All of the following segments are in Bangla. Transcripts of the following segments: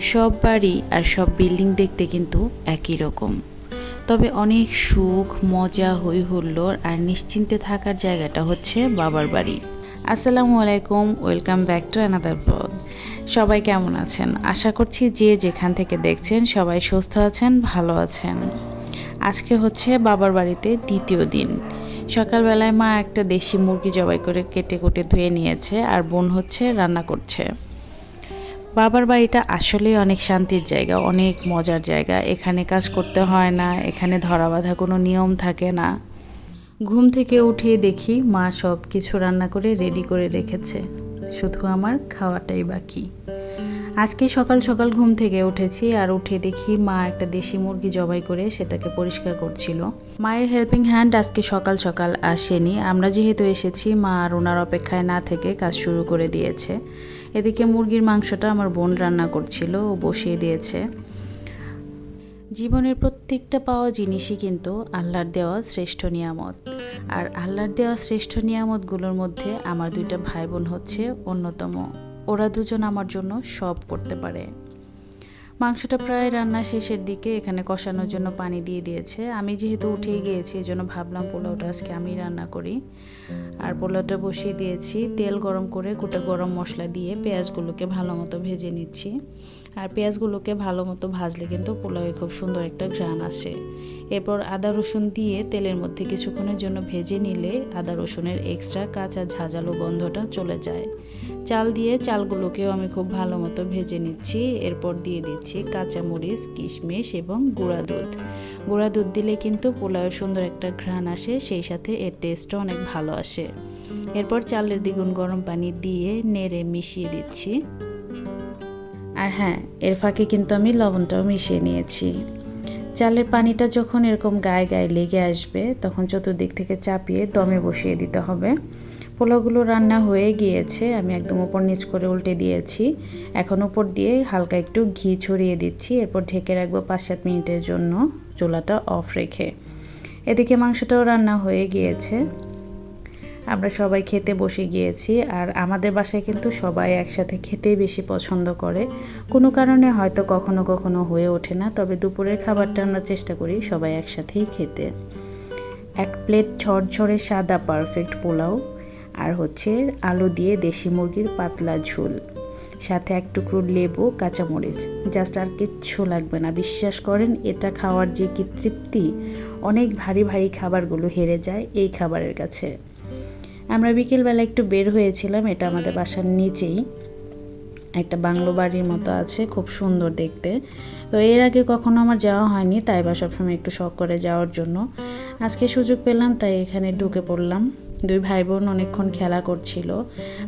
সব বাড়ি আর সব বিল্ডিং দেখতে কিন্তু একই রকম। তবে অনেক সুখ, মজা হই হুল্লোড় আর নিশ্চিন্তে থাকার জায়গাটা হচ্ছে বাবার বাড়ি। আসসালামু আলাইকুম, welcome back to another vlog. সবাই কেমন আছেন? আশা করছি যে যেখান থেকে দেখছেন সবাই সুস্থ আছেন, ভালো আছেন। আজকে হচ্ছে বাবার বাড়িতে দ্বিতীয় দিন। সকালবেলায় মা একটা দেশি মুরগি জবাই করে কেটে কুটে ধুয়ে নিয়েছে আর বোন হচ্ছে রান্না করছে। বাবার বাড়িটা আসলেই অনেক শান্তির জায়গা, অনেক মজার জায়গা। এখানে কাজ করতে হয় না, এখানে ধরা বাঁধা কোনো নিয়ম থাকে না। ঘুম থেকে উঠে দেখি মা সব কিছু রান্না করে রেডি করে রেখেছে। শুধু আমার খাওয়াটাই বাকি। আজকে সকাল সকাল ঘুম থেকে উঠেছি আর উঠে দেখি মা একটা দেশি মুরগি জবাই করে সেটাকে পরিষ্কার করছিল। মায়ের হেল্পিং হ্যান্ড আজকে সকাল সকাল আসেনি। আমরা যেহেতু এসেছি, মা আর ওনার অপেক্ষায় না থেকে কাজ শুরু করে দিয়েছে। এদিকে মুরগির মাংসটা আমার বোন রান্না করছিল, ও বসিয়ে দিয়েছে। জীবনের প্রত্যেকটা পাওয়া জিনিসই কিন্তু আল্লাহর দেওয়া শ্রেষ্ঠ নিয়ামত। আর আল্লাহর দেওয়া শ্রেষ্ঠ নিয়ামতগুলোর মধ্যে আমার দুইটা ভাই বোন হচ্ছে অন্যতম। ওরা দুজন আমার জন্য সব করতে পারে। মাংসটা প্রায় রান্না শেষের দিকে এখানে কষানোর জন্য পানি দিয়ে দিয়েছে। আমি যেহেতু উঠে গিয়েছি এই জন্য ভাবলাম পোলাওটা আজকে আমি রান্না করি। আর পোলাওটা বসিয়ে দিয়েছি, তেল গরম করে গোটা গরম মশলা দিয়ে পেঁয়াজগুলোকে ভালো মতো ভেজে নিচ্ছি। আর পেঁয়াজগুলোকে ভালো মতো ভাজলে কিন্তু পোলাওয়ে খুব সুন্দর একটা ঘ্রাণ আসে। এরপর আদা রসুন দিয়ে তেলের মধ্যে কিছুক্ষণের জন্য ভেজে নিলে আদা রসুনের এক্সট্রা কাঁচা ঝাঁঝালো গন্ধটা চলে যায়। চাল দিয়ে চালগুলোকেও আমি খুব ভালো মতো ভেজে নিচ্ছি। এরপর দিয়ে দিচ্ছি কাঁচা মরিচ কিশমিশ এবং গুঁড়া দুধ। গুঁড়া দুধ দিলে কিন্তু পোলাওয়ের সুন্দর একটা ঘ্রাণ আসে, সেই সাথে এর টেস্টও অনেক ভালো আসে। এরপর চালের দ্বিগুণ গরম পানি দিয়ে নেড়ে মিশিয়ে দিচ্ছি। আর হ্যাঁ এর ফাঁকে কিন্তু আমি লবণটাও মিশিয়ে নিয়েছি। চালের পানিটা যখন এরকম গায়ে গায়ে লেগে আসবে, তখন চতুর্দিক থেকে চাপিয়ে দমে বসিয়ে দিতে হবে। পোলাওগুলো রান্না হয়ে গিয়েছে, আমি একদম ওপর নিচ করে উল্টে দিয়েছি। এখন উপর দিয়ে হালকা একটু ঘি ছড়িয়ে দিচ্ছি, এরপর ঢেকে রাখব পাঁচ সাত মিনিটের জন্য চুলাটা অফ রেখে। এদিকে মাংসটাও রান্না হয়ে গিয়েছে। আমরা সবাই খেতে বসে গিয়েছি আর আমাদের বাসায় কিন্তু সবাই একসাথে খেতেই বেশি পছন্দ করে। কোনো কারণে হয়তো কখনো কখনো হয়ে ওঠে না, তবে দুপুরের খাবারটা আমরা চেষ্টা করি সবাই একসাথেই খেতে। এক প্লেট ঝরঝরে সাদা পারফেক্ট পোলাও আর হচ্ছে আলু দিয়ে দেশি মুরগির পাতলা ঝোল, সাথে এক টুকরো লেবু, কাঁচামরিচ। জাস্ট আর কিচ্ছু লাগবে না, বিশ্বাস করেন, এটা খাওয়ার যে কি তৃপ্তি, অনেক ভারী ভারী খাবারগুলো হেরে যায় এই খাবারের কাছে। আমরা বিকেলবেলা একটু বের হয়েছিলাম, এটা আমাদের বাসার নিচেই। একটা বাংলো বাড়ির মতো আছে, খুব সুন্দর দেখতে। তো এর আগে কখনো আমার যাওয়া হয়নি, তাই বা সবসময় একটু শখ করে যাওয়ার জন্য। আজকে সুযোগ পেলাম, তাই এখানে ঢুকে পড়লাম। দুই ভাই বোন অনেকক্ষণ খেলা করছিল।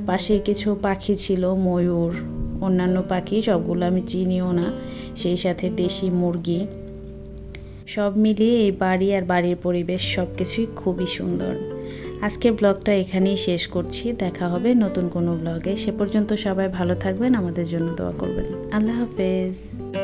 পাশে কিছু পাখি ছিল, ময়ূর, অন্যান্য পাখি, সবগুলো আমি চিনিও না, সেই সাথে দেশি মুরগি। সব মিলিয়ে এই বাড়ি আর বাড়ির পরিবেশ সব কিছুই খুবই সুন্দর। আজকের ব্লগটা এখানেই শেষ করছি। দেখা হবে নতুন কোনো ব্লগে। সে পর্যন্ত সবাই ভালো থাকবেন, আমাদের জন্য দোয়া করবেন। আল্লাহ হাফেজ।